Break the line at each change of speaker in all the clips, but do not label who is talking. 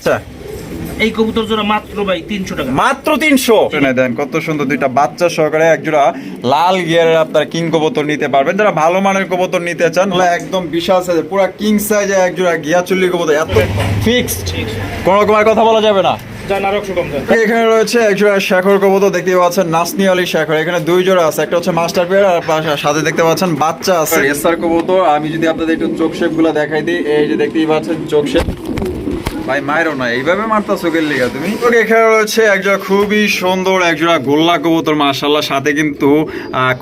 আচ্ছা।
এই কবুতর জোড়া মাত্র ভাই তিনশো টাকা।
মাত্র তিনশো। দেন কত সুন্দর দুইটা বাচ্চা সহকারে একজোড়া লাল গিয়ারের আপনার কিং কবুতর নিতে পারবেন। যারা ভালো মানের কবুতর নিতে চান একদম বিশাল সাইজের পুরো কিং সাইজে একজোড়া গিয়া চুল্লি কবুতর এত ফিক্সড কোন রকমের কথা বলা যাবে না।
যা নারকশো কম দেন
এখানে রয়েছে একজোড়া শেখর কবুতর দেখতে পাচ্ছেন নাসনি আলী শেখর। এখানে দুই জোড়া আছে একটা হচ্ছে মাস্টার পেয়ার আর সাথে দেখতে পাচ্ছেন বাচ্চা আছে। এসআর কবুতর আমি যদি আপনাদের একটু চোখ শেপগুলা দেখাই দিই এই যে দেখতেই পাচ্ছেন চোখ শেপ ভাই মায়েরও না এইভাবে মারতা চোখের লিগা তুমি? ওকে এখানে রয়েছে একজোড়া খুবই সুন্দর একজোড়া গোল্লা কবুতর মাশাল্লাহ সাথে কিন্তু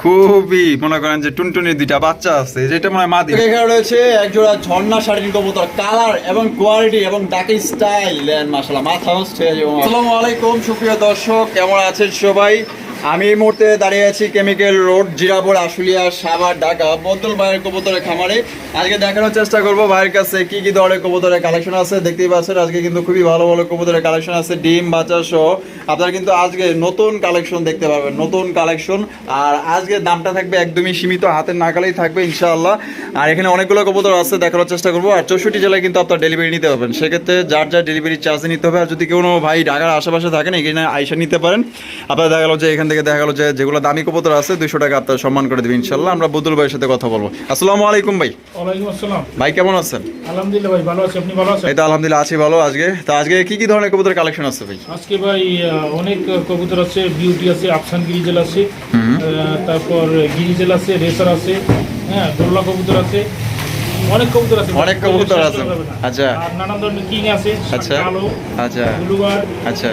খুবই মনে করেন যে টুনটুনি দুইটা বাচ্চা আছে যেটা মনে হয় মাদি। এখানে রয়েছে একজোড়া ঝর্ণা শাড়ির কবুতর কালার এবং কোয়ালিটি এবং ডাকি স্টাইল মাশাল্লাহ মাথা যাবে। আসসালামু আলাইকুম সুপ্রিয় দর্শক কেমন আছেন সবাই? আমি এই মুহূর্তে দাঁড়িয়ে আছি কেমিক্যাল রোড জিরাপুর আশুলিয়া, সাভার, ঢাকা বদল ভাইয়ের কবুতরের খামারে। আজকে দেখানোর চেষ্টা করব ভাইয়ের কাছে কি কি ধরনের কবুতরের কালেকশন আছে। দেখতেই পাচ্ছেন, আজকে কিন্তু খুবই ভালো ভালো কবুতরের কালেকশন আছে, ডিম, বাচ্চা সহ। আপনারা কিন্তু আজকে নতুন কালেকশন দেখতে পাবেন নতুন কালেকশন আর আজকে দামটা থাকবে একদমই সীমিত, হাতের নাগালেই থাকবে, ইনশাআল্লাহ। আর এখানে অনেকগুলো কবুতর আছে, দেখানোর চেষ্টা করব। আর চৌষট্টি জেলায় কিন্তু আপনার ডেলিভারি নিতে পারবেন। সেক্ষেত্রে যার যার ডেলিভারি চার্জ নিতে হবে, আর যদি কোনো ভাই ঢাকার আশেপাশে থাকেন, এখানে আইসা নিতে পারেন। আপনারা দেখা যে এখান থেকে দেখা গেলো যে যেগুলো দামি কবুতর আছে দুইশো টাকা আপনার সম্মান করে দেবেন ইনশাল্লাহ। আমরা বদুল ভাইয়ের সাথে কথা বলব। আসসালামু আলাইকুম ভাই।
আসসালাম।
ভাই কেমন আছেন?
আলহামদুলিল্লাহ ভাই ভালো আছি। আপনি ভালো আছেন?
এই তো আলহামদুলিল্লাহ আছি ভালো আজকে। তো আজকে কি কি ধরনের কবুতর কালেকশন আছে ভাই?
আজকে ভাই অনেক কবুতর আছে বিউটি আছে আফসান গিরিজেল আছে তারপর গিরিজেল আছে রেসার আছে হ্যাঁ দোল্লা কবুতর আছে। অনেক কবুতর আছে
অনেক কবুতর আছে। আচ্ছা।
নানান ধরনের কিং আছে
আচ্ছা।
কালো
আচ্ছা
ব্লুবার
আচ্ছা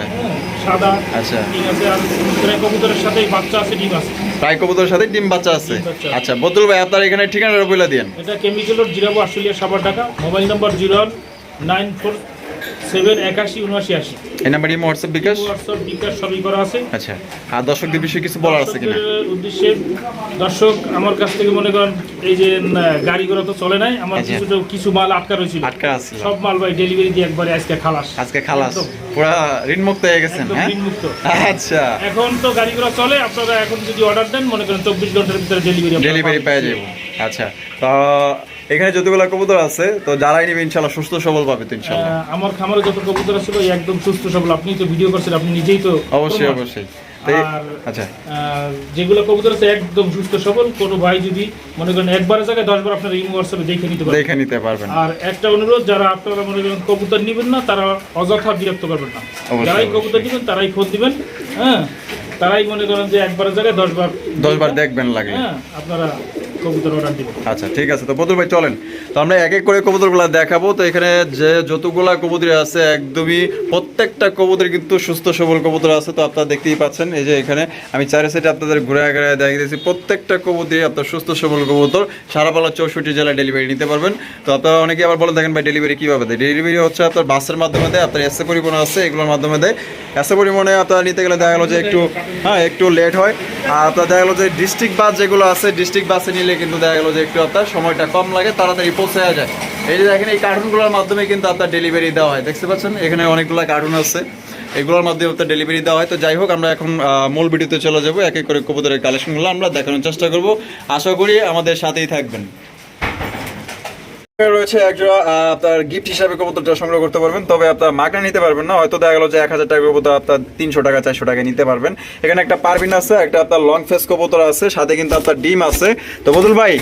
সাদা
আচ্ছা।
কিং আছে আর প্রায় কবুতরের সাথে বাচ্চা আছে ডিম আছে
প্রায় কবুতরের সাথে ডিম বাচ্চা আছে আচ্ছা বদল ভাই আপনার এখানে ঠিকানাটা বলে দেন
এটা chemical road Jirabo Ashulia Savar Dhaka mobile number zero nine four seven একাশি উনআশি আশি।
এই number imo WhatsApp bKash?
WhatsApp bKash সবই করা আছে।
আচ্ছা। আর দর্শকদের বিষয়ে কিছু বলার আছে কিনা?
উদ্দেশ্যে দর্শক আমার কাছ থেকে মনে করেন এই যে গাড়ি ঘোড়া তো চলে নাই আমার
আচ্ছা।
কিছু কিছু মাল আটকা রয়েছিল।
আটকা আছিল
সব মাল ভাই ডেলিভারি দিয়ে একবারে আজকে খালাস।
আজকে খালাস। পুরা ঋণ মুক্ত হয়ে গেছেন হ্যাঁ?
ঋণমুক্ত।
আচ্ছা।
এখন তো গাড়ি ঘোড়া চলে আপনারা এখন যদি অর্ডার দেন মনে করেন চব্বিশ ঘণ্টার ভিতরে ডেলিভারি
ডেলিভারি পেয়ে যাব। আচ্ছা। তো এখানে যতগুলো কবুতর আছে তো যারাই নেবে ইনশাল্লাহ সুস্থ সবল পাবে তো ইনশাল্লাহ।
আমার খামারে যত কবুতর আছে একদম সুস্থ সবল। আপনি তো ভিডিও করছেন আপনি নিজেই তো
অবশ্যই অবশ্যই। আচ্ছা।
যেগুলো কবুতর আছে একদম সুস্থ সবল কোনো ভাই যদি মনে করেন একবারের জায়গায় দশবার আপনার ইমো হোয়াটসঅ্যাপে দেখে নিতে
দেখে নিতে পারবেন।
আর একটা অনুরোধ যারা আপনারা মনে করেন কবুতর নেবেন না তারা অযথা বিরক্ত করবেন না। যারাই
অবশ্যই।
কবুতর নেবেন তারাই ফোন দিবেন হ্যাঁ। তারাই মনে করেন যে একবারের জায়গায় দশবার
দশবার দেখবেন লাগে
হ্যাঁ আপনারা কবুতর অর্ডার দিবেন।
আচ্ছা ঠিক আছে। তো বদুল ভাই চলেন। তো আমরা এক এক করে কবুতরগুলো দেখাবো। তো এখানে যে যতগুলা কবুতর আছে একদমই প্রত্যেকটা কবুতর কিন্তু সুস্থ সবল কবুতর আছে। তো আপনারা দেখতেই পাচ্ছেন এই যে এখানে আমি চারি সাইডে আপনাদের ঘুরে ঘুরে দেখিয়ে দিয়েছি। প্রত্যেকটা কবুতরই আপনার সুস্থ সবল কবুতর। সারা পালা চৌষট্টি জেলায় ডেলিভারি নিতে পারবেন। তো আপনারা অনেকে আবার বলে দেখেন ভাই ডেলিভারি কীভাবে দেয়? ডেলিভারি হচ্ছে আপনার বাসের মাধ্যমে দেয় আপনার এসে পরিবহন আছে এগুলোর মাধ্যমে দেয়। এসে পরিবহনে আপনারা নিতে গেলে দেখা গেলো যে একটু হ্যাঁ একটু লেট হয়। আর আপনার দেখা গেলো যে ডিস্ট্রিক্ট বাস যেগুলো আছে ডিস্ট্রিক্ট বাসে নিলে কিন্তু দেখা গেলো যে একটু আপনার সময়টা কম লাগে, তাড়াতাড়ি পৌঁছে যায়। এই যে দেখেন, এই কার্টুনগুলোর মাধ্যমে কিন্তু আপনার ডেলিভারি দেওয়া হয়। দেখতে পাচ্ছেন? এখানে অনেকগুলো কার্টুন আছে। এগুলোর মাধ্যমে আপনার ডেলিভারি দেওয়া হয়। তো যাই হোক, আমরা এখন মূল ভিডিওতে চলে যাব। এক এক করে কবুতরের কালেকশনগুলো আমরা দেখানোর চেষ্টা করব। আশা করি আমাদের সাথেই থাকবেন। রয়েছে একজোড়া আপনার গিফট হিসাবে কবুতরটা সংগ্রহ করতে পারবেন। তবে আপনার মাগনা নিতে পারবেন না হয়তো দেখা গেল যে এক হাজার টাকা কবুতর আপনার তিনশো টাকা চারশো টাকা নিতে পারবেন। এখানে একটা পারবিন আছে একটা আপনার লং ফেস কবুতর আছে সাথে কিন্তু আপনার ডিম আছে। তো বদুল ভাই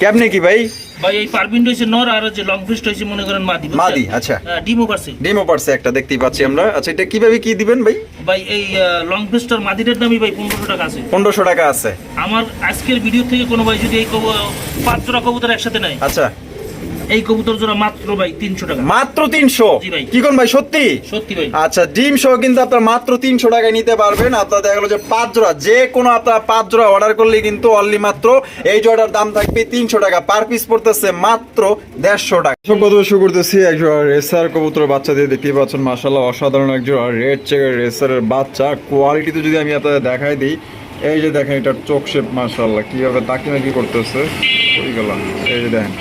কেমনি কি ভাই?
ভাই এই পারবিন রয়েছে নর আর হচ্ছে লং ফিস্ট হয়েছে মনে করেন মাদি
মাদি, আচ্ছা।
হ্যাঁ, ডিমও পারছে।
ডিমও পারছে একটা দেখতেই পাচ্ছি আমরা। আচ্ছা এটা কীভাবে কি দিবেন ভাই?
ভাই এই লং ফিস্টার মাদিটার দামই ভাই টাকা আছে।
টাকা আছে।
আমার আজকের ভিডিও থেকে কোনো ভাই যদি এই কবু- পাঁচ জোড়া কবুতর একসাথে নেয়
আচ্ছা।
এই কবুতর জোড়া মাত্র ভাই তিনশো টাকা।
মাত্র তিনশো?
জি ভাই।
কি কোন ভাই সত্যি?
সত্যি ভাই।
আচ্ছা ডিম সহ কিন্তু আপনার মাত্র তিনশো টাকায় নিতে পারবেন। আপনার দেখা গেলো যে পাঁচ জোড়া যে কোনো আপনার পাঁচ জোড়া অর্ডার করলে কিন্তু অনলি মাত্র এই জোড়ার দাম থাকবে তিনশো টাকা। পার পিস পড়তেছে মাত্র দেড়শো টাকা। সব কথা শুরু করতেছি রেসার কবুতর বাচ্চা দিয়ে। দেখতেই পাচ্ছেন মাসাল্লাহ অসাধারণ একজোড়া রেড চেকের রেসারের বাচ্চা। কোয়ালিটিতে যদি আমি আপনাদের দেখাই দিই এই যে দেখেন এটার চোখ শেপ কীভাবে তাকি নাকি করতেছে ওই গেলাম। এই যে দেখেন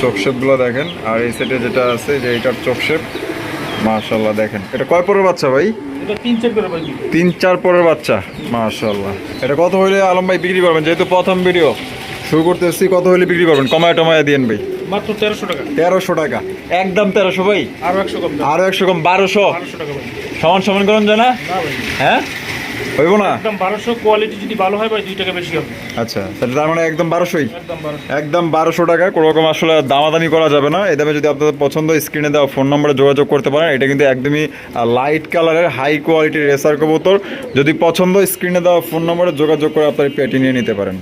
চোখ শেপগুলো দেখেন। আর এই সেটে যেটা আছে যে এটার চোখ শেপ মাশাল্লাহ দেখেন। এটা কয় পরের বাচ্চা ভাই?
এটা তিন চার
পরের বাচ্চা। মাশাল্লাহ এটা কত হইলে আলম ভাই বিক্রি করবেন? যেহেতু প্রথম ভিডিও শুরু করতেছি কত হইলে বিক্রি করবেন? কমায় টমায় দিয়েন ভাই।
মাত্র তেরোশো টাকা।
তেরোশো টাকা। একদম তেরোশো ভাই?
আরও একশো কম
আরও একশো কম বারোশো? সমান সমান করুন জানা?
না
হ্যাঁ? হইব না?
একদম বারোশো কোয়ালিটি যদি ভালো হয় ভাই 2 টাকা বেশি হবে।
আচ্ছা তাহলে তার মানে একদম বারোশোই?
একদম বারোশো।
একদম বারোশো টাকা কোনো রকম আসলে দামাদামি করা যাবে না। এই দামে যদি আপনাদের পছন্দ স্ক্রিনে দেওয়া ফোন নম্বরে যোগাযোগ করতে পারেন। এটা কিন্তু একদমই লাইট কালারের হাই কোয়ালিটির রেসার কবুতর। যদি পছন্দ স্ক্রিনে দেওয়া ফোন নম্বরে যোগাযোগ করে আপনারা পেটি নিয়ে নিতে পারেন।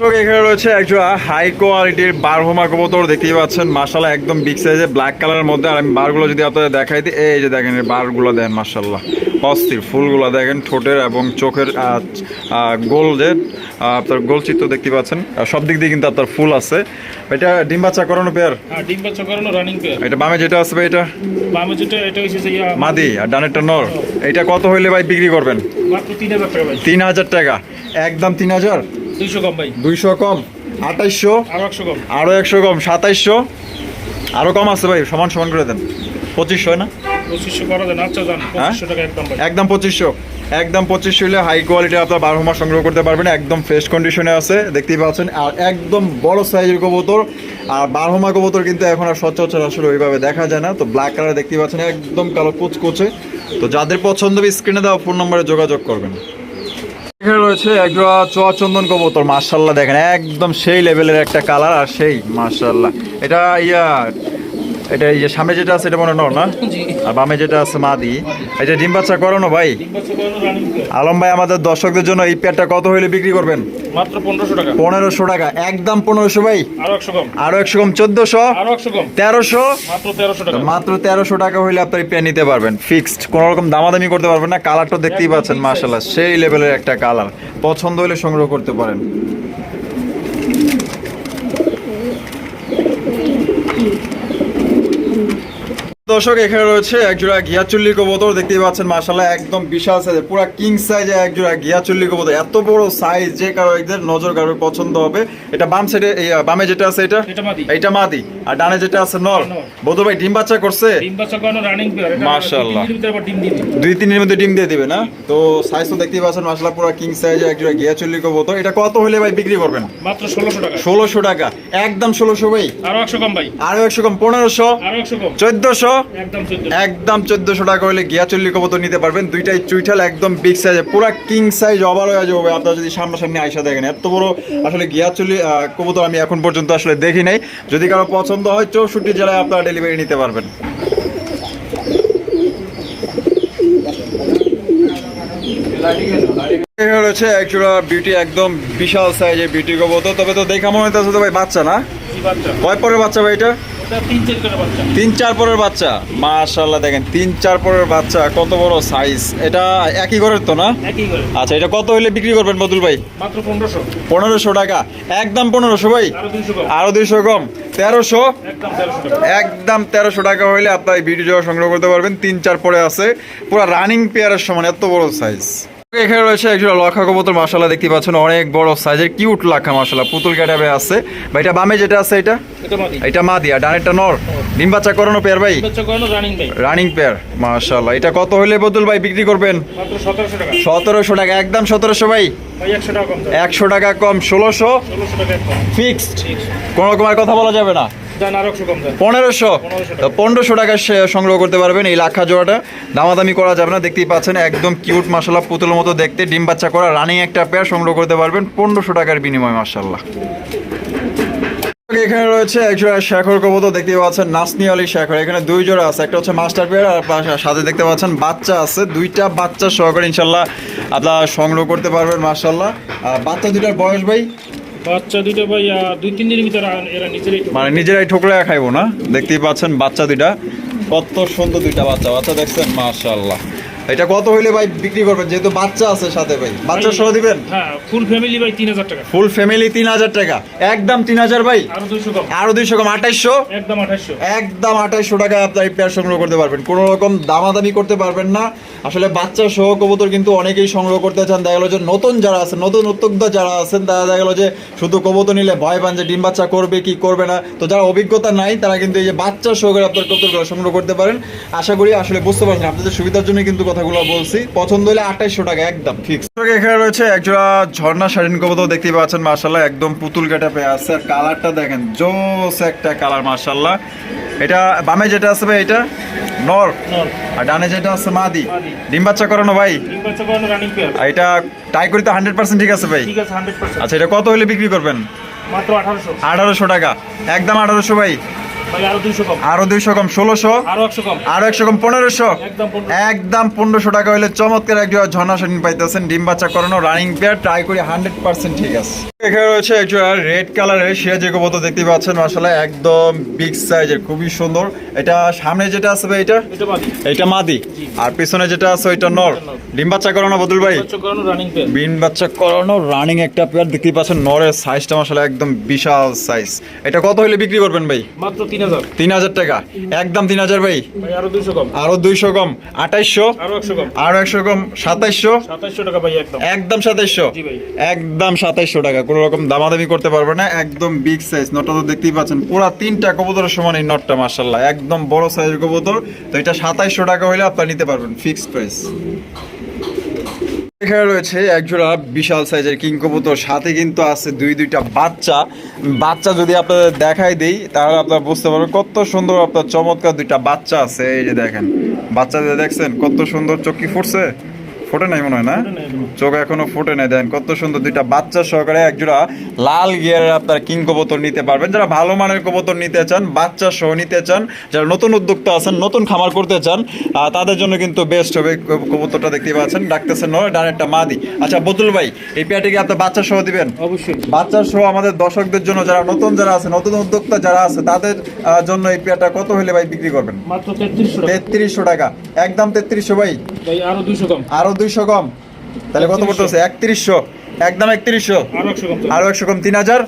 এখানে রয়েছে একজোড়া হাই কোয়ালিটির বারহোমা কবুতর দেখতেই পাচ্ছেন। মার্শাল্লাহ একদম বিগ সাইজে ব্ল্যাক কালারের মধ্যে। আর আমি বারগুলো যদি আপনাদের দেখাই দিই এই যে দেখেন বারগুলো দেন মার্শাল্লাহ অস্থির ফুলগুলো দেখেন ঠোঁটের এবং চোখের গোল যে আপনার গোল চিত্র দেখতে পাচ্ছেন। সব দিক দিয়ে কিন্তু আপনার ফুল আছে। এটা ডিম বাচ্চা করানো পেয়ার
হ্যাঁ ডিম বাচ্চা করানো রানিং পেয়ার
এটা বামে যেটা আসবে এটা?
বামে যেটা এটা হচ্ছে
মাদি আর ডানেরটা নর। এটা কত হইলে ভাই বিক্রি করবেন?
মাত্র তিন হাজার টাকা ভাই।
তিন হাজার টাকা। একদম তিন হাজার?
দুইশো কম ভাই।
দুইশো কম আঠাইশশো
আরও একশো কম।
আরও একশো কম সাতাইশশো আরও কম আছে ভাই সমান সমান করে দেন। পঁচিশশো না?
পঁচিশশো করা যায় আচ্ছা পঁচিশশো টাকা একদম
একদম পঁচিশশো। একদম পঁচিশশো হলে হাই কোয়ালিটি আপনার বারো মাস সংগ্রহ করতে পারবেন। একদম ফ্রেশ কন্ডিশনে আছে দেখতেই পাচ্ছেন। আর একদম বড় সাইজের কবুতর। আর বারহমা কবুতর কিন্তু এখন আর সচরাচর আসলে ওইভাবে দেখা যায় না। তো ব্ল্যাক কালার দেখতেই পাচ্ছেন একদম কালো কুচকুচে। তো যাদের পছন্দ স্ক্রিনে দেওয়া ফোন নম্বরে যোগাযোগ করবেন। এখানে রয়েছে একজোড়া চোয়া চন্দন কবুতর মার্শাল্লাহ দেখেন, একদম সেই লেভেলের একটা কালার আর সেই মার্শাল্লাহ এটা ইয়া এটা এই যে সামনে যেটা আছে এটা মনে নর না? আর বামে যেটা আছে মাদি। এটা ডিম বাচ্চা করানো ভাই? আলম ভাই আমাদের দর্শকদের জন্য এই পেয়ারটা কত হইলে বিক্রি করবেন?
মাত্র পনেরোশো টাকা।
পনেরোশো টাকা। একদম পনেরোশো ভাই?
আরও একশো কম।
চোদ্দশো? তেরোশো?
মাত্র তেরোশো টাকা।
হইলে এই পেয়ার নিতে পারবেন। ফিক্সড কোনো রকম দামাদামি করতে পারবেন না। কালারটা দেখতেই পাচ্ছেন মার্শাল্লাহ সেই লেভেলের একটা কালার। পছন্দ হলে সংগ্রহ করতে পারেন। দর্শক এখানে রয়েছে একজোড়া গিয়াচুল্লি কবুতর দেখতেই পাচ্ছেন মার্শাল্লাহ একদম বিশাল সাইজের পুরো কিং সাইজে একজোড়া গিয়াচুল্লি কবুতর। এত বড় সাইজ যে কারও একদের নজর কারও পছন্দ হবে। এটা বাম সাইডে বামে যেটা আছে এটা?
এটা মাদি।
আর ডানে যেটা আছে নর। বধু ভাই ডিম বাচ্চা করছে?
দিবে।
দুই তিনের মধ্যে ডিম দিয়ে দিবে না? তো সাইজ তো দেখতেই পাচ্ছেন মাসলা পুরো কিং সাইজ একজোড়া গিয়া চল্লি কবুতর। এটা কত হলে ভাই বিক্রি করবেন?
মাত্র ষোলোশো টাকা।
ষোলোশো টাকা। একদম ষোলোশো ভাই।
আরও একশো কম ভাই।
আরও একশো কম পনেরোশো।
আরও একশো কম।
চোদ্দশো।
একদম চোদ্দ
চোদ্দশো টাকা হলে গিয়া চল্লি কবুতর নিতে পারবেন। দুইটাই চুইঠাল একদম বিগ সাইজে পুরো কিং সাইজ ওভার হয়ে যাবে। আপনারা যদি সামনাসামনি আইসা দেখেন এত বড় আসলে গিয়া চল্লি কবুতর আমি এখন পর্যন্ত আসলে দেখি নাই। যদি কারও পছন্দ হয় চৌষট্টি জেলায় আপনারা ডেলিভারি নিতে পারবেন। রয়েছে একজোড়া বিউটি একদম বিশাল সাইজের বিউটি কবুতর। তবে তো দেখা মনে তো ভাই বাচ্চা না? কয় পরের বাচ্চা ভাই এটা?
তিন চার
পরের বাচ্চা? মাশাল্লাহ দেখেন তিন চার পরের বাচ্চা কত বড় সাইজ এটা একই ঘরের তো না? আচ্ছা এটা কত হইলে বিক্রি করবেন বদুল ভাই?
মাত্র পনেরোশো।
পনেরোশো টাকা। একদম পনেরোশো ভাই?
আরও দুইশো কম।
তেরোশো?
একদম তেরোশো টাকা।
হইলে আপনার ভিডিও সংগ্রহ করতে পারবেন। তিন চার পরে আছে। পুরো রানিং পেয়ারের সমান এত বড় সাইজ এখানে রয়েছে একজন লক্ষা কবুতর মাসালা দেখতে পাচ্ছেন অনেক বড় সাইজের কিউট লাখা মাসালা পুতুল ক্যাটাবে আছে। ভাই এটা বামে যেটা আছে এটা?
এটা
মা দিয়া ডানেরটা নর। ডিম বাচ্চা করানো পেয়ার ভাই?
রানিং
পেয়ার মাশাল্লাহ এটা কত হলে বদুল ভাই বিক্রি করবেন?
সতেরোশো টাকা।
একদম সতেরোশো ভাই?
একশো টাকা কম
ষোলোশো? ফিক্সড কোনো রকম আর কথা বলা যাবে না। পনেরোশো? পনেরোশো সংগ্রহ করতে পারবেন এই লাখা জোড়াটা। দামাদামি করা যাবে না দেখতেই পাচ্ছেন একদম কিউট মাসাল্লাহ পুতুলের মতো দেখতে ডিম বাচ্চা করা রানিং একটা পেয়ার সংগ্রহ করতে পারবেন পনেরোশো টাকার বিনিময় মাসাল্লাহ এখানে রয়েছে একজোড়া শেখর কবুতর দেখতে পাচ্ছেন নাসনি আলী শেখর। এখানে দুই জোড়া আছে একটা হচ্ছে মাস্টার পেয়ার আর সাথে দেখতে পাচ্ছেন বাচ্চা আছে দুইটা বাচ্চা সহকারে ইনশাল্লাহ আপনারা সংগ্রহ করতে পারবেন মাসাল্লাহ বাচ্চা দুইটার বয়স ভাই?
বাচ্চা দুই, তিন দিনের ভিতরে
মানে নিজেরাই ঠোকরা খাইবো না? দেখতেই পাচ্ছেন বাচ্চা দুইটা। কত সুন্দর দুইটা বাচ্চা। বাচ্চা দেখছেন, মাশাআল্লাহ। এটা কত হইলে ভাই বিক্রি করবেন? যেহেতু বাচ্চা আছে সাথে ভাই। বাচ্চা সহ দিবেন?
হ্যাঁ ফুল ফ্যামিলি ভাই তিন হাজার টাকা।
ফুল ফ্যামিলি তিন হাজার টাকা। একদম তিন হাজার ভাই?
আরও দুইশো কম।
আরও দুইশো কম আঠাইশশো
একদম আঠাশশো
একদম আঠাইশশো টাকা আপনার এই পেয়ার সংগ্রহ করতে পারবেন। কোনো রকম দামাদামি করতে পারবেন না। আসলে বাচ্চা সহ কবুতর কিন্তু অনেকেই সংগ্রহ করতে চান। দেখা গেলো যে নতুন যারা আছেন নতুন উদ্যোক্তা যারা আছেন তারা দেখা গেলো যে শুধু কবুতর নিলে ভয় পান যে ডিম বাচ্চা করবে কি করবে না। তো যারা অভিজ্ঞতা নাই তারা কিন্তু এই যে বাচ্চা সহকারে আপনার কবুতরগুলো সংগ্রহ করতে পারেন। আশা করি আসলে বুঝতে পারছেন আপনাদের সুবিধার জন্য কিন্তু কথাগুলো বলছি। পছন্দ হলে আঠাইশশো টাকা একদম ফিক্স এখানে রয়েছে একজোড়া ঝর্ণা শাড়িন কবুতর দেখতে পাচ্ছেন মার্শাল্লাহ একদম পুতুল কেটে পেয়ে আছে। আর কালারটা দেখেন জোস একটা কালার মার্শাল্লাহ এটা বামে যেটা আছে ভাই এটা? নর। আর ডানে যেটা আছে মাদি। ডিম বাচ্চা করানো ভাই?
ডিম বাচ্চা করানো রানিং পেয়ার
আর এটা টাই করি তো হান্ড্রেড পার্সেন্ট ঠিক আছে ভাই? আচ্ছা এটা কত হলে বিক্রি করবেন?
মাত্র আঠারোশো।
আঠারোশো টাকা। একদম আঠারোশো ভাই।
আরও দুইশো কম।
ষোলোশো?
আরও একশো কম।
পনেরোশো?
একদম
পনেরোশো। টাকা হলে চমৎকার একজন ঝর্ণা শাড়ি পাইতেছেন ডিম বাচ্চা করানো রানিং পেয়ার ট্রাই করি হান্ড্রেড পার্সেন্ট ঠিক আছে। এখানে রয়েছে একজন রেড কালারের সিরাজি কবুতর দেখতে পাচ্ছেন আসলে একদম বিগ সাইজের খুবই সুন্দর। এটা সামনে যেটা আছে ভাই এটা?
এটা
মাদি। আর পিছনে যেটা আছে ওইটা নর। ডিম বাচ্চা করানো বদুল ভাই? বিন বাচ্চা করানো রানিং একটা পেয়ার দেখতে পাচ্ছেন নরের সাইজটা আসলে একদম বিশাল সাইজ এটা কত হলে বিক্রি করবেন ভাই?
মাত্র তিন হাজার।
টাকা। একদম তিন হাজার ভাই।
আরও দুইশো কম।
আরও দুইশো কম। আঠাইশশো?
আরও একশো কম। ভাই একদম। ভাই।
একদম সাতাইশশো টাকা। কোনো রকম দামাদামি করতে পারবে না। একদম বিগ সাইজ নটটা তো দেখতেই পাচ্ছেন। পুরা তিনটা কবুতরের সমান এই নটটা মার্শাল্লাহ একদম বড় সাইজের কবুতর। তো এটা সাতাইশশো টাকা হলে আপনারা নিতে পারবেন ফিক্সড প্রাইস এখানে রয়েছে একজোড়া বিশাল সাইজের কিং কবুতর। সাথে কিন্তু আছে দুই দুইটা বাচ্চা। বাচ্চা যদি আপনাদের দেখাই দেই, তাহলে আপনারা বুঝতে পারবেন কত সুন্দর আপনার চমৎকার দুইটা বাচ্চা আছে। এই যে দেখেন, বাচ্চাদের দেখছেন কত সুন্দর চোখ কি ফুটছে? ফোটে নাই মনে হয় না? চোখ এখনও ফুটে নাই। দেন কত সুন্দর দুইটা বাচ্চা সহকারে একজোড়া লাল গিয়ারের আপনার কিং কবুতর নিতে পারবেন। যারা ভালো মানের কবুতর নিতে চান বাচ্চা সহ নিতে চান যারা নতুন উদ্যোক্তা আছেন নতুন খামার করতে চান তাদের জন্য কিন্তু বেস্ট হবে কব- কবুতরটা দেখতেই পাচ্ছেন। ডাকতেছেন নয় ডানেরটা মাদি। আচ্ছা বদুল ভাই এই পেয়ারটি কি আপনার বাচ্চা সহ দিবেন?
অবশ্যই।
বাচ্চা সহ আমাদের দর্শকদের জন্য যারা নতুন যারা আছে নতুন উদ্যোক্তা যারা আছে তাদের জন্য এই পেয়ারটা কত হলে ভাই বিক্রি করবেন?
মাত্র তেত্রিশশো টাকা।
একদম তেত্রিশশো ভাই
আরও দুইশো কম।
আরও দুইশো কম। তাহলে কত পড়তেছে একত্রিশশো। একদম একত্রিশশো।
আরও একশো কম
তিন হাজার?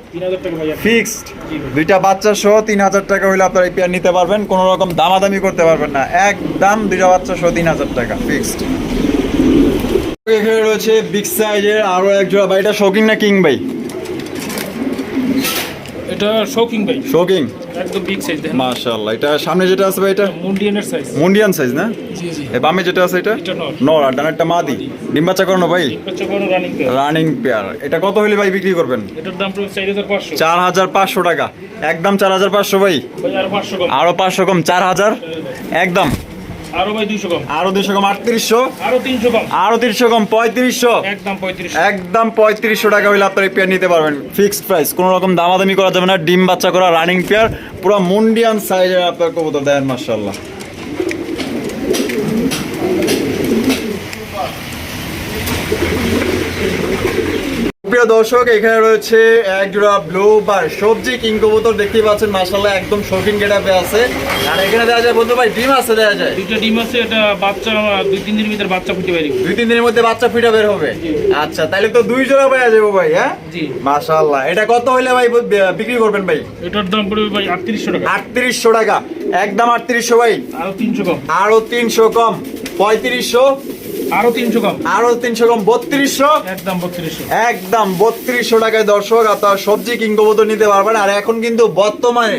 ফিক্সড। দুইটা বাচ্চা সহ তিন হাজার টাকা হইলে আপনারা এই পেয়ার নিতে পারবেন। কোনো রকম দামাদামি করতে পারবেন না। একদম দুইটা বাচ্চা সহ তিন হাজার টাকা ফিক্সড। এখানে রয়েছে বিগ সাইজের আরও এক জোড়া ভাই। এটা শৌখিন না কিং ভাই?
এটা শৌকিং ভাই।
শৌকিং
একদম বিগ সাইজ দেখেন।
মাশাআল্লাহ এটা সামনে যেটা আছে ভাই এটা?
মুন্ডিয়ানের সাইজ
মুন্ডিয়ান সাইজ না?
জি জি।
এ বামে যেটা আছে এটা?
নর।
আর ডানেরটা মাদি। ডিম বাচ্চা করানো ভাই?
রানিং পেয়ার
রানিং পেয়ার এটা কত হলে ভাই বিক্রি করবেন?
এটার দাম পড়বে চার হাজার পাঁচশো।
চার হাজার পাঁচশো টাকা। একদম চার হাজার পাঁচশো ভাই।
ভাই আরও পাঁচশো কম।
আরও পাঁচশো কম চার হাজার? একদম।
আরও ভাই দুইশো কম।
আরও দুশো কম আটত্রিশশো।
আরও তিনশো কম।
আরও তিনশো কম পঁয়ত্রিশশো।
একদম
টাকা হইলে আপনার পেয়ার নিতে পারবেন। ফিক্সড প্রাইস কোনো রকম দামাদামি করা যাবে না। ডিম বাচ্চা করা রানিং পেয়ার পুরো মুন্ডিয়ান সাইজের আপনার কবুতর দেন মার্শাল্লাহ প্রিয় দর্শক এখানে রয়েছে এক জোড়া ব্লু বার সবজি কিং কবুতর দেখতেই পাচ্ছেন মার্শাল্লাহ একদম শৌখিন গেটাপে আছে। আর এখানে দেওয়া যায় বন্ধু ভাই ডিম আছে দেওয়া যায়?
দুইটা ডিম আছে এটা বাচ্চা দুই তিন দিনের ভিতরে বাচ্চা ফুটে পারি
দুই তিন দিনের মধ্যে বাচ্চা ফিটা বের হবে? আচ্ছা তাহলে তো দুই জোড়া পাওয়া যাব ভাই হ্যাঁ?
জি।
মাশাআল্লাহ এটা কত হইলে ভাই বিক্রি করবেন ভাই?
এটার দাম পড়বে ভাই আটত্রিশশো টাকা।
আটত্রিশশো টাকা একদম আটত্রিশশো ভাই?
আরও তিনশো কম।
আরও তিনশো কম পঁয়ত্রিশশো
আরও তিনশো কম।
আরও তিনশো কম বত্রিশশো?
একদম বত্রিশশো।
একদম বত্রিশশো টাকায় দর্শক আপনার সবজি কিং কবুতর নিতে পারবেন। আর এখন কিন্তু বর্তমানে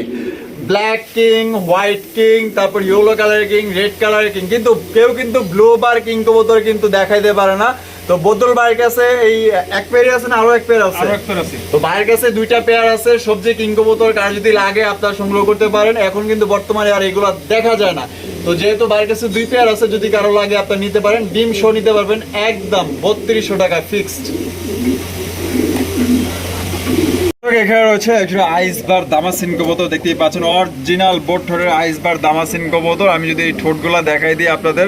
ব্ল্যাক কিং হোয়াইট কিং তারপর ইয়েলো কালারের কিং রেড কালারের কিং কিন্তু কেউ কিন্তু ব্লু বার কিং কবুতর কিন্তু দেখাইতে পারে না। তো বদল ভাইয়ের কাছে এই এক পেয়ারই আছে না আরও এক পেয়ার আছে?
আরও একটা আছে।
তো ভাইয়ের কাছে দুইটা পেয়ার আছে সবজি কিং কবুতর কার যদি লাগে আপনারা সংগ্রহ করতে পারেন। এখন কিন্তু বর্তমানে আর এগুলো দেখা যায় না। তো যেহেতু বাড়ির কাছে দুই পেয়ার আছে, যদি কারও লাগে আপনি নিতে পারেন। ডিম শো নিতে পারবেন একদম বত্রিশশো টাকা ফিক্সড এখানে রয়েছে একজন আইসবার দামাসিন কবুতর দেখতেই পাচ্ছেন। অরিজিনাল বোট ঠোঁটের আইসবার দামাসিন কবুতর। আমি যদি এই ঠোঁটগুলা দেখাই দিই আপনাদের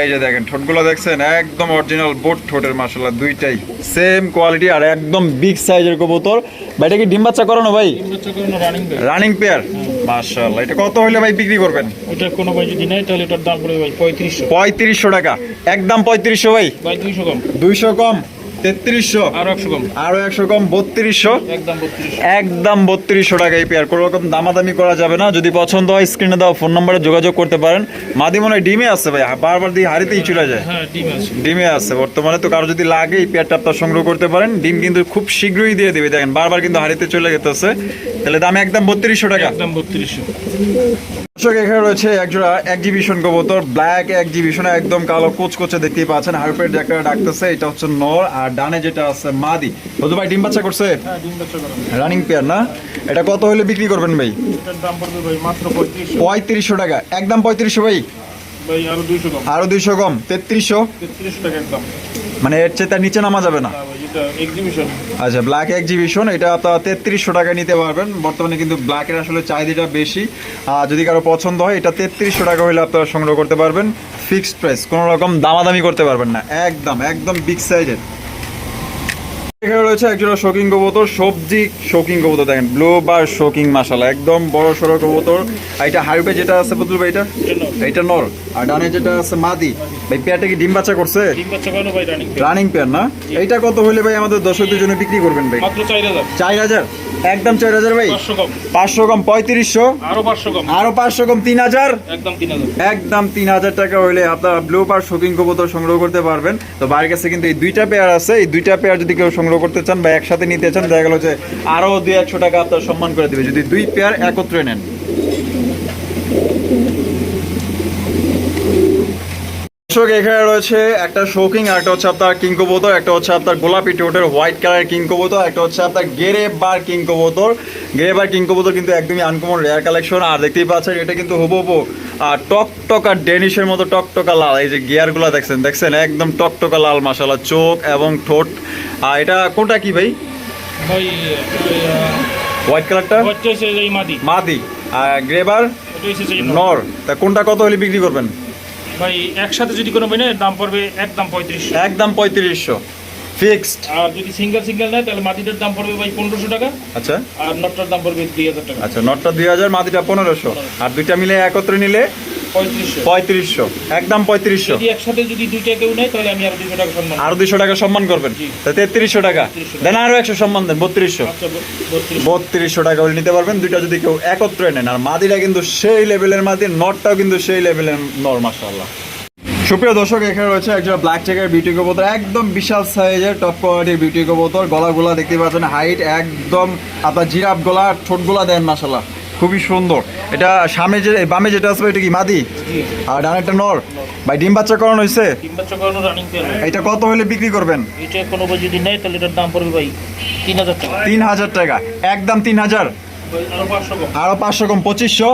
এই যে দেখেন ঠোঁটগুলো দেখছেন? একদম অরিজিনাল বোট ঠোঁটের মাসাল্লাহ দুইটাই। সেম কোয়ালিটি আর একদম বিগ সাইজের কবুতর। ভাই এটা কি ডিম বাচ্চা করানো ভাই?
রানিং পেয়ার
মাশাআল্লাহ এটা কত হলে ভাই বিক্রি করবেন?
ওটা কোনো ভাই যদি নেয় তাহলে এটার দাম পড়বে ভাই পঁয়ত্রিশশো।
পঁয়ত্রিশশো টাকা। একদম পঁয়ত্রিশশো ভাই।
ভাই দুইশো কম।
দুইশো কম। তেত্রিশশো।
আরও একশো কম।
আরও একশো কম বত্রিশশো।
একদম বত্রিশ
একদম বত্রিশশো টাকা এই পেয়ার কোনো রকম দামাদামি করা যাবে না। যদি পছন্দ হয় স্ক্রিনে দেওয়া ফোন নম্বরে যোগাযোগ করতে পারেন। মাদি মনে হয় ডিমে আছে ভাই। বারবার দিয়ে হাড়িতেই চলে যায়।
হ্যাঁ ডিম আছে।
ডিমে আছে। বর্তমানে তো কারও যদি লাগে এই পেয়ারটা আপনার সংগ্রহ করতে পারেন। ডিম কিন্তু খুব শীঘ্রই দিয়ে দিবে। দেখেন বারবার কিন্তু হাড়িতে চলে যেতেছে তাহলে দাম একদম বত্রিশশো টাকা।
একদম বত্রিশশো।
দর্শক এখানে রয়েছে একজোড়া এক্সিবিশন কবুতর। ব্ল্যাক এক্সিবিশন একদম কালো কোচকোচে দেখতেই পাচ্ছেন। হারপেট একটা ডাকতেছে এটা হচ্ছে নর। আর ডানে যেটা আছে মাদি। বধু ভাই ডিম বাচ্চা করছে?
হ্যাঁ ডিম বাচ্চা
রানিং পেয়ার না? এটা কত হলে বিক্রি করবেন ভাই?
পঁয়ত্রিশশো।
টাকা। একদম পঁয়ত্রিশশো ভাই?
আরও দুইশো কম।
আরও তেত্রিশশো? মানে এর চেয়ে নিচে নামা যাবে না? আচ্ছা ব্ল্যাক এক্সিবিশন এটা আপনারা তেত্রিশশো টাকা নিতে পারবেন। বর্তমানে কিন্তু ব্ল্যাকের আসলে চাহিদাটা বেশি। আর যদি কারও পছন্দ হয় এটা তেত্রিশশো টাকা হলে আপনারা সংগ্রহ করতে পারবেন। ফিক্সড প্রাইস কোনো রকম দামাদামি করতে পারবেন না। একদম একদম বিগ সাইজের এখানে রয়েছে একজোড়া শোকিং কবুতর সবজি শোকিং কবুতর দেখেন ব্লু বার শোকিং মাসালা একদম বড় সড়ো কবুতর। আর এটা হাইবে যেটা আছে বুঝল ভাই এটা? এটা নর। আর ডানে যেটা আছে মাদি। ভাই পেয়ারটা কি ডিম বাচ্চা করছে?
রানিং
পেয়ার না? এইটা কত হলে ভাই আমাদের দর্শকদের জন্য বিক্রি করবেন ভাই?
চার হাজার।
একদম চার হাজার ভাই?
পাঁচশো কম।
পঁয়ত্রিশশো?
আরও পাঁচশো কম।
আরও পাঁচশো কম তিন হাজার?
একদম তিন হাজার।
টাকা হইলে আপনারা ব্লু পার শোকিং কবুতর সংগ্রহ করতে পারবেন। তো বাড়ির কাছে কিন্তু এই দুইটা পেয়ার আছে। এই দুইটা পেয়ার যদি কেউ সংগ্রহ করতে চান বা একসাথে নিতে চান, দেখা গেল যে আরও দুই একশো টাকা আপনার সম্মান করে দেবে। যদি দুই পেয়ার একত্রে নেন। দর্শক এখানে রয়েছে একটা শোকিং আর একটা হচ্ছে আপনার কিং কবুতর একটা হচ্ছে আপনার গোলাপি টোটের হোয়াইট কালার কিং কবুতর একটা হচ্ছে আপনার গেরে বার কিং কবুতর। গেরে বার কিং কবুতর কিন্তু একদমই আনকমন রেয়ার কালেকশন আর দেখতেই পাচ্ছেন এটা কিন্তু হুবহু আর টকটকা ডেনিশের মতো টকটকা লাল এই যে গিয়ারগুলো দেখছেন দেখছেন? একদম টকটকা লাল মাসালা চোখ এবং ঠোঁট। আর এটা কোনটা কি ভাই?
ভাই
হোয়াইট কালারটা
মাদি।
মাদি। আর গ্রেবার।
নর।
তা কোনটা কত হলে বিক্রি করবেন?
ভাই একসাথে যদি কোনো বই নেয় দাম পড়বে একদম পঁয়ত্রিশশো।
একদম পঁয়ত্রিশশো। ফিক্সড
আর যদি সিঙ্গেল সিঙ্গেল নেয় তাহলে মাটিটার দাম পড়বে ভাই পনেরোশো টাকা।
আচ্ছা।
আর নটটার দাম পড়বে দুই হাজার টাকা।
আচ্ছা নটটা দুই হাজার মাটিটা পনেরোশো। আর দুইটা মিলে একত্রে নিলে
পঁয়ত্রিশশো।
একদম পঁয়ত্রিশশো।
একসাথে যদি দুইটা কেউ নেয় তাহলে আমি আরও দুশো টাকা সম্মান
আরও দুইশো টাকা সম্মান করবেন? তেত্রিশশো টাকা। দেন আরও একশো সম্মান দেন বত্রিশশো।
আচ্ছা
বত্রিশশো। টাকা হলে নিতে পারবেন দুইটা যদি কেউ একত্রে নেন। আর মাদিটা কিন্তু সেই লেভেলের মাদি নটটাও কিন্তু সেই লেভেলের নর মাসাল্লাহ সুপ্রিয় দর্শক এখানে রয়েছে একজন ব্ল্যাক চেকের বিউটি কবুতর একদম বিশাল সাইজের টপ কোয়ালিটির বিউটি কবুতর। গলাগুলা দেখতে পাচ্ছেন হাইট একদম আপনার জিরাফ গলা ঠোঁটগুলা দেন মাসাল্লাহ খুবই সুন্দর। এটা সামনে যে বামে যেটা আছে এটা কি মাদি? আর ডানেরটা নর। ভাই ডিম বাচ্চা করানো হয়েছে
তিন বাচ্চা করানো রানিং পেয়ার
এটা কত হলে বিক্রি করবেন?
এটা কোনো যদি নেয় তাহলে এটার দাম পড়বে ভাই তিন হাজার টাকা।
তিন হাজার টাকা। একদম তিন হাজার?
আরও পাঁচশো কম।
পঁচিশশো?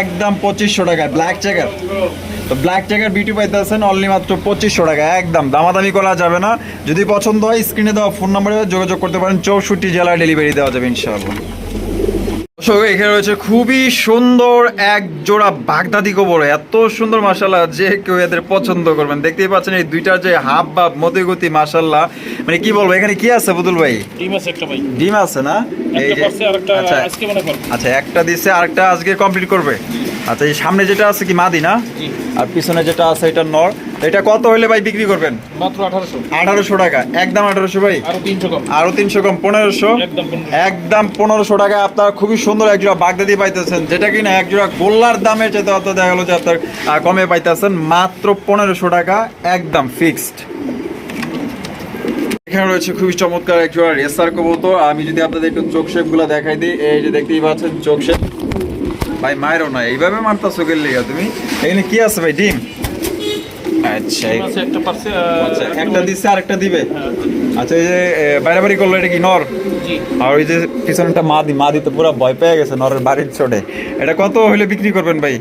একদম পঁচিশশো।
টাকায়। ব্ল্যাক চেকার তো ব্ল্যাক চেকার বিউটি পাইতেছেন অনলি মাত্র পঁচিশশো টাকা। একদম দামাদামি করা যাবে না। যদি পছন্দ হয় স্ক্রিনে দেওয়া ফোন নাম্বারে যোগাযোগ করতে পারেন। চৌষট্টি জেলায় ডেলিভারি দেওয়া যাবে ইনশাআল্লাহ। দর্শক এখানে রয়েছে খুবই সুন্দর এক জোড়া বাগদাদি গোবর। এত সুন্দর মাসাল্লাহ যে কেউ এদের পছন্দ করবেন। দেখতেই পাচ্ছেন এই দুইটার যে হাব বাপ মতিগতি মাসাল্লাহ মানে কি বলব এখানে কি আছে বুদুল ভাই?
ডিম আছে একটা ভাই।
ডিম আছে না? এই যে আচ্ছা
আজকে মনে
আচ্ছা একটা দিছে আরেকটা আজকে কমপ্লিট করবে। আচ্ছা এই সামনে যেটা আছে কি মাদি না?
জি।
আর পিছনে যেটা আছে এটা নর এটা কত হলে ভাই বিক্রি করবেন?
মাত্র আঠারোশো।
আঠারোশো টাকা। একদম আঠারোশো ভাই?
আরও তিনশো কম।
আরও তিনশো কম পনেরোশো?
একদম পনেরোশো।
একদম পনেরোশো টাকা আপনার খুবই সুন্দর এক জোড়া বাগদাদি পাইতেছেন যেটা কিনা এক জোড়া গোল্লার দামে যেটা অত দেখা গেলো যে আপনার কমে পাইতেছেন মাত্র পনেরোশো টাকা একদম ফিক্সড এখানে রয়েছে খুবই চমৎকার এক জোড়া রেসার কবুতর। আমি যদি আপনাদের একটু চোখ শেপগুলা দেখাই দিই এই যে দেখতেই পাচ্ছেন চোখ শেপ ভাই মায়েরও না এইভাবে মারতা গেলে তুমি? এখানে কি আছে ভাই ডিম? আচ্ছা
একটা
আচ্ছা একটা দিচ্ছে আর একটা দিবে।
হ্যাঁ,
আচ্ছা এই যে এ, বাইরে করল এটা কি নর? আর ওই যে পিছনেটা মাদি মাদি তো পুরো ভয় পেয়ে গেছে নরের বাড়ির ছোটে এটা কত হলে বিক্রি করবেন ভাই?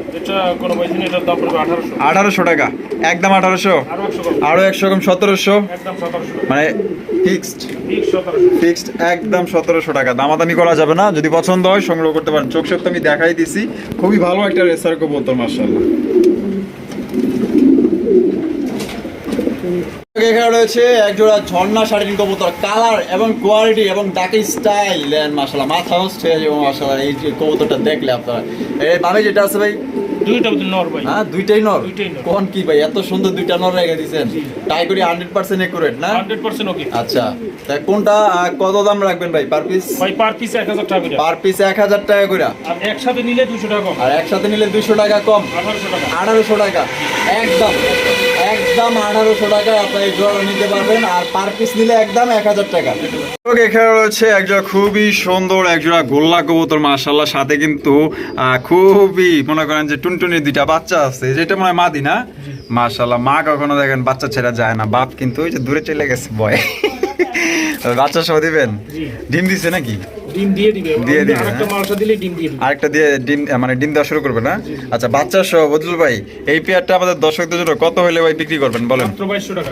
আঠারোশো।
টাকা। একদম আঠারোশো?
আরও একশো কম।
সতেরোশো? মানে ফিক্সড? ফিক্সড একদম সতেরোশো টাকা। দামাদামি করা যাবে না। যদি পছন্দ হয় সংগ্রহ করতে পারেন। চোখ তো আমি দেখাই দিছি। খুবই ভালো একটা রেসার কবুতর মার্শাল্লাহ এখানে রয়েছে এক জোড়া ঝর্ণা শাড়ির কবুতর কালার এবং কোয়ালিটি এবং ডাকি স্টাইল দেন মাসালা মাথা হয়ে যাবে মাসালা এই যে কবুতরটা দেখলে আপনারা। এই বামে যেটা আছে ভাই?
দুইটা নর ভাই।
হ্যাঁ দুইটাই নর?
দুইটাই
কোন কি ভাই? এত সুন্দর দুইটা নর রেখে দিয়েছেন। করি একুরেট না?
ওকে
আচ্ছা তা কোনটা কত দাম রাখবেন ভাই পার পিস
ভাই পার পিস এক হাজার টাকা করে
পার পিস এক হাজার টাকা করে
আর একসাথে নিলে দুশো টাকা কম।
আর একসাথে নিলে টাকা কম।
টাকা।
একদম। একদম আঠারোশো টাকা আপনি এই জোড়া নিতে পারবেন আর পার পিস নিলে একদম এক হাজার টাকা। এখানে রয়েছে একজোড়া খুবই সুন্দর একজোড়া গোল্লা কবুতর মাশাল্লাহ সাথে কিন্তু খুবই মনে করেন যে টুনটুনির দুইটা বাচ্চা আছে যেটা মনে হয় মাদি না? মাশাল্লাহ মা কখনো দেখেন বাচ্চা ছেড়ে যায় না বাপ কিন্তু ওই যে দূরে চলে গেছে বয় বাচ্চা সহ দিবেন? ডিম দিছে নাকি?
ডিম দিয়ে দিবে।
দিয়ে দিবে,
আরেকটা
হ্যাঁ।
মালসা দিলে ডিম দিয়ে দিবে।
আরেকটা দিয়ে ডিম মানে ডিম দেওয়া শুরু করবে না? আচ্ছা বাচ্চা সহ বদলুল ভাই এই পেয়ারটা আমাদের দর্শকদের জন্য কত হলে ভাই বিক্রি করবেন বলেন?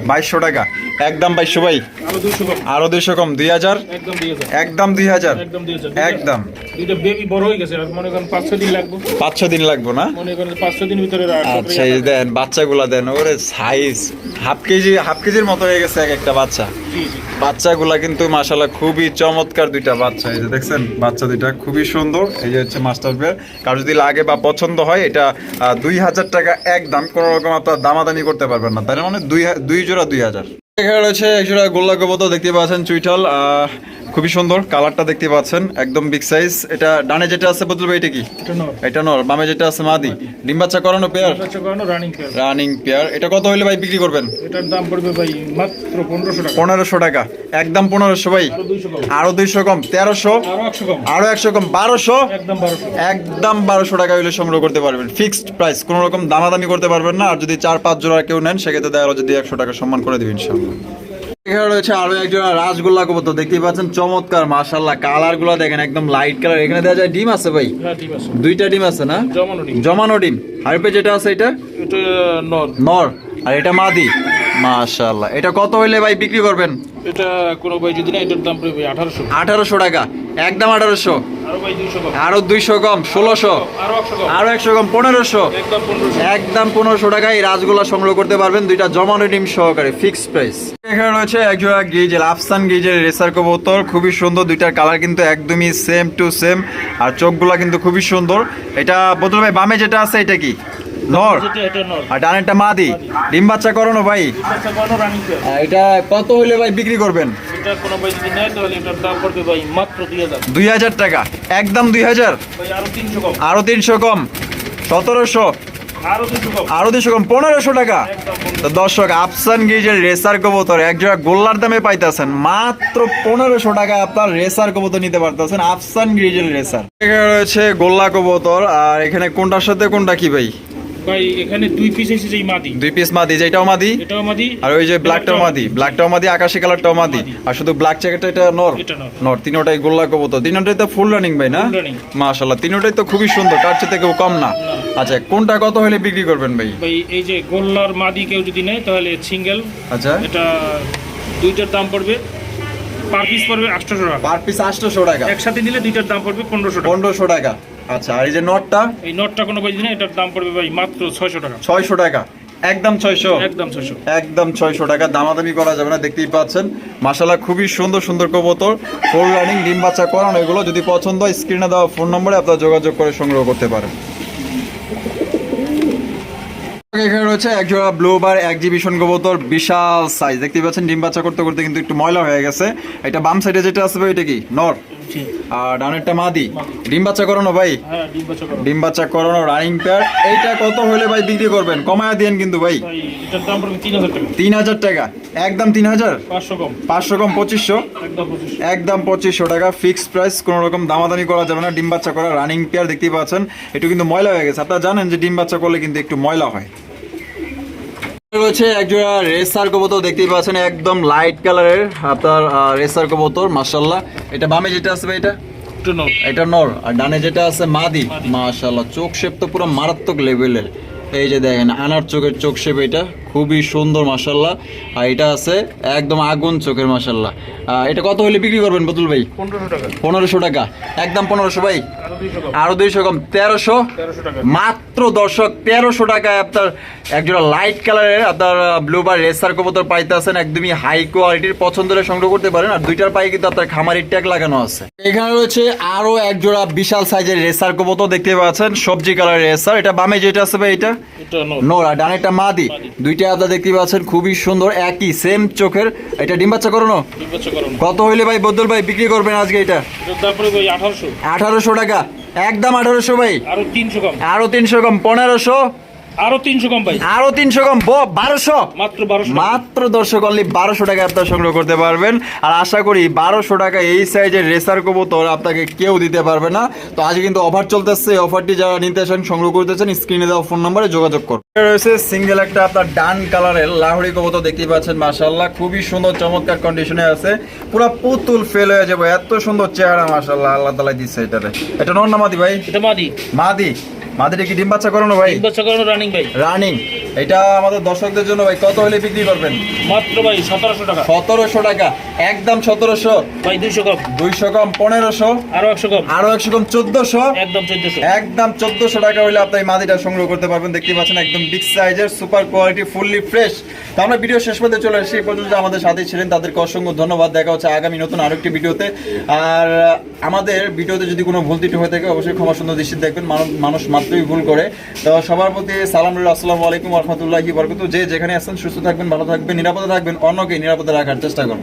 বাইশশো টাকা।
একদম বাইশশো ভাই?
আরও কম।
দুইশো কম দুই হাজার?
একদম
দুই হাজার।
একদম দিয়ে যাবে
একদম
দুইটা বেবি বড় হয়ে গেছে আর মনে করেন পাঁচ দিন লাগবে।
পাঁচ ছ দিন লাগবো না?
মনে করেন পাঁচ দিন ভিতরে
আচ্ছা এই দেন বাচ্চাগুলা দেন ওরে সাইজ হাফ কেজি হাফ কেজির মতো হয়ে গেছে এক একটা বাচ্চা। বাচ্চাগুলা কিন্তু মাশাল্লাহ খুবই চমৎকার দুইটা বাচ্চা যে দেখছেন বাচ্চা দুইটা খুবই সুন্দর। এই যে হচ্ছে মাস্টার বের কারও যদি লাগে বা পছন্দ হয়, এটা দুই হাজার টাকা এক দাম কোনো রকম আপনার দামাদামি করতে পারবেন না। তাই মানে দুই দুই জোড়া দুই হাজার। এখানে রয়েছে এক জোড়া গোল্লা কবুতর দেখতে পাচ্ছেন চুইটাল খুবই সুন্দর কালারটা দেখতে পাচ্ছেন একদম বিগ সাইজ এটা ডানে যেটা আছে বদলবে এটা কি?
এটা নর।
বামে যেটা আছে মাদি। ডিম বাচ্চা করানো পেয়ার
রানিং পেয়ার
এটা কত হইলে ভাই বিক্রি করবেন?
এটার দাম পড়বে ভাই মাত্র পনেরোশো টাকা।
পনেরোশো টাকা। একদম পনেরোশো ভাই।
আরও দুইশো কম।
আরও দুইশো কম তেরোশো?
আরও একশো কম।
আরও একশো কম বারোশো?
একদম বারোশো।
টাকা হইলে সংগ্রহ করতে পারবেন। ফিক্সড প্রাইস কোনো রকম দামাদামি করতে পারবেন না। আর যদি চার পাঁচ জোড়া কেউ নেন সেক্ষেত্রে দেখা যদি একশো টাকা সম্মান করে দিবেন ইনশাল্লাহ এখানে রয়েছে আরও একজন রাসগোল্লা কবুতর দেখতেই পাচ্ছেন চমৎকার মাশাল্লাহ কালারগুলো দেখেন একদম লাইট কালার এখানে দেওয়া যায় ডিম আছে ভাই?
হ্যাঁ
দুইটা ডিম আছে না?
জমানো ডিম।
হারপে যেটা আছে এটা?
নর।
আর এটা মাদি। মাশাল্লাহ এটা কত হইলে ভাই বিক্রি করবেন?
এটা কোনো ভাই যদি না এটার দাম পড়বে আঠারোশো।
আঠারোশো টাকা। একদম আঠারোশো।
আরও দুইশো কম।
ষোলোশো।
আরও একশো কম
পনেরোশো।
একদম পনেরোশো।
টাকায় এই রাজগোল্লা সংগ্রহ করতে পারবেন। দুইটা জমানো ডিম সহকারে ফিক্স প্রাইস এখানে রয়েছে একজোড়া গিজেল আফসান গিজের রেসার কবুতর। খুবই সুন্দর দুইটার কালার কিন্তু একদমই সেম টু সেম আর চোখগুলা কিন্তু খুবই সুন্দর। এটা বদল ভাই বামে যেটা আছে এটা কি? নর। আর ডানেরটা মাদি। ডিম বাচ্চা করানো ভাই? এটা কত হইলে ভাই বিক্রি করবেন?
এটা কোনো ভাই যদি নেয় তাহলে এটার দাম পড়বে ভাই মাত্র দুই হাজার।
দুই হাজার টাকা। একদম দুই হাজার।
ভাই আরও তিনশো কম।
আরও তিনশো কম। সতেরোশো।
আরও দুশো কম।
পনেরোশো টাকা। তো দর্শক আফসান গিজের রেসার কবুতর এক জোড়া গোল্লার দামে পাইতেছেন। মাত্র পনেরোশো টাকা আপনার রেসার কবুতর নিতে পারতেছেন আফসান গিজের রেসার। এখানে রয়েছে গোল্লা কবুতর। আর এখানে কোনটার সাথে কোনটা কি ভাই?
ভাই এখানে দুই পিস এসেছে এই মাদি।
দুই পিস মাদি যেটাও মাদি
এটাও মাদি
আর ওই যে ব্ল্যাকটাও মাদি। ব্ল্যাকটাও মাদি আকাশি কালারটাও মাদি। আর শুধু ব্ল্যাক জ্যাকেটটা এটা নর।
নর।
তিনোটাই গোল্লা কবুতর। তিনোটাই তো ফুল রানিং ভাই না। মাশাল্লাহ তিনোটাই তো খুবই সুন্দর তার চেয়ে কেউ কম না। আচ্ছা কোনটা কত হলে বিক্রি করবেন ভাই?
ভাই এই যে গোল্লার মাদি কেউ যদি নেয় তাহলে সিঙ্গেল
আচ্ছা।
এটা দুইটার দাম পড়বে পার পিস পড়বে আটশোশো টাকা।
পার পিস আটশোশো টাকা।
একসাথে নিলে দুইটার দাম পড়বে পনেরোশো টাকা।
পনেরোশো টাকা। আচ্ছা আর এই যে নটটা?
এই নটটা কোনো যদি নেয় এটার দাম পড়বে ভাই মাত্র ছয়শো টাকা।
ছয়শো টাকা। একদম ছয়শো?
একদম ছয়শো।
একদম ছয়শো টাকা। দামাদামি করা যাবে না দেখতেই পাচ্ছেন। মাসাল্লাহ খুবই সুন্দর সুন্দর কবুতর। ফুল রানিং ডিম বাচ্চা করানো এগুলো। যদি পছন্দ হয় স্ক্রিনে দেওয়া ফোন নম্বরে আপনারা যোগাযোগ করে সংগ্রহ করতে পারেন। এখানে রয়েছে এক জোড়া ব্লু বার এক্সিবিশন কবুতর বিশাল সাইজ দেখতেই পাচ্ছেন ডিম বাচ্চা করতে করতে কিন্তু একটু ময়লা হয়ে গেছে। এটা বাম সাইডে যেটা আসবে এটা কি? নর? আর ডানেরটা মাদি। ডিম বাচ্চা করানো ভাই?
হ্যাঁ ডিম বাচ্চা
করানো। রানিং পেয়ার এইটা কত হলে ভাই বিক্রি করবেন? কমায়া দিয়েন কিন্তু ভাই।
তিন হাজার টাকা।
একদম তিন হাজার?
পাঁচশো কম।
পঁচিশশো?
একদম পঁচিশশো।
টাকা। ফিক্সড প্রাইস কোনো রকম দামাদামি করা যাবে না। ডিম বাচ্চা করা রানিং পেয়ার দেখতেই পাচ্ছেন। একটু কিন্তু ময়লা হয়ে গেছে। আপনারা জানেন যে ডিম বাচ্চা করলে কিন্তু একটু ময়লা হয়। রয়েছে একজোড়া রেসার কবুতর দেখতেই পাচ্ছেন একদম লাইট কালারের আপনার রেসার কবুতর মার্শাল্লাহ এটা বামে যেটা আছে ভাই এটা? এটা নর। আর ডানে যেটা আছে মাদি
মাদি।
মাশাল্লাহ চোখ শেপ তো পুরো মারাত্মক লেভেলের এই যে দেখেন আনার চোখের চোখ শেপ এটা খুবই সুন্দর মাশাল্লাহ আর এটা আছে একদম আগুন চোখের মাশাল্লাহ আহ, এটা কত হলে বিক্রি করবেন বতুল ভাই?
পনেরোশো টাকা।
একদম পনেরোশো ভাই?
আরও দুইশো কম।
তেরোশো? মাত্র দর্শক তেরোশো টাকায় আপনার একজোড়া লাইট কালারের আপনার ব্লু বা রেসার কবুতর পাইতেছেন একদমই হাই কোয়ালিটির পছন্দ হলে সংগ্রহ করতে পারেন। আর দুইটার পায়ে কিন্তু আপনার খামারির ট্যাগ লাগানো আছে। এখানে রয়েছে আরও একজোড়া বিশাল সাইজের রেসার কবুতর দেখতে পাচ্ছেন সবজি কালারের রেসার এটা বামে যেটা আছে ভাই এটা?
নর
নোরা ডানেরটা মাদি। দুইটা আপনারা দেখতে পাচ্ছেন খুবই সুন্দর একই সেম চোখের। এটা ডিম বাচ্চা করানো কত হইলে ভাই বদল ভাই বিক্রি করবেন আজকে এটা?
আঠারোশো।
আঠারোশো টাকা। একদম আঠারোশো ভাই।
আরও তিনশো কম।
আরও তিনশো কম পনেরোশো।
আরও তিনশো কম ভাই।
আরও তিনশো কম। বারোশো?
মাত্র বারোশো
মাত্র দর্শক অনলি বারোশো টাকা আপনার সংগ্রহ করতে পারবেন। আর আশা করি বারোশো টাকা এই সাইজের রেসার কবুতর আপনাকে কেউ দিতে পারবে না। তো আজ কিন্তু অফার চলতেছে। অফারটি যারা নিতে চান সংগ্রহ করতেছেন স্ক্রিনে দেওয়া ফোন নম্বরে যোগাযোগ করুন। রয়েছে সিঙ্গেল একটা আপনার ডান কালারের লাহড়ি কবুতর দেখতেই পাচ্ছেন মাশাল্লাহ খুবই সুন্দর চমৎকার কন্ডিশনে আছে। পুরো পুতুল ফেল হয়ে যাবে। এত সুন্দর চেহারা মাশাল্লাহ আল্লাহ তালা দিচ্ছে এটাতে। এটা নন না মাদি ভাই?
এটা মাদি।
মাদি। মাদিটা কি ডিম বাচ্চা করানো ভাই?
ডিম বাচ্চা করানো রানিং ভাই।
রানিং এটা আমাদের দর্শকদের জন্য ভাই কত হলে বিক্রি করবেন?
মাত্র ভাই সতেরোশো টাকা।
সতেরোশো টাকা। একদম সতেরোশো।
ভাই দুইশো কম।
দুইশো কম পনেরোশো।
আরও একশো কম।
আরও একশো কম চোদ্দশো।
একদম চোদ্দশো।
একদম চোদ্দশো টাকা হলে আপনি মাদিটা সংগ্রহ করতে পারবেন। দেখতে পাচ্ছেন একদম বিগ সাইজের সুপার কোয়ালিটি ফুললি ফ্রেশ তো আমরা ভিডিও শেষ পর্যন্ত চলে এসেছি এই পর্যন্ত আমাদের সাথে ছিলেন তাদেরকে অসংখ্য ধন্যবাদ। দেখা হচ্ছে আগামী নতুন আরেকটি ভিডিওতে আর আমাদের ভিডিওতে যদি কোনো ভুল ত্রুটি হয়ে থাকে অবশ্যই ক্ষমা সুন্দর দৃষ্টি দেখবেন। মানুষ মাত্রই ভুল করে। তো সবার প্রতি সালাম আসসালামু আলাইকুম রহমতুল্লাহি বরকত যে যেখানে আছেন, সুস্থ থাকবেন, ভালো থাকবেন, নিরাপদে থাকবেন, অন্যকে নিরাপদে রাখার চেষ্টা করবেন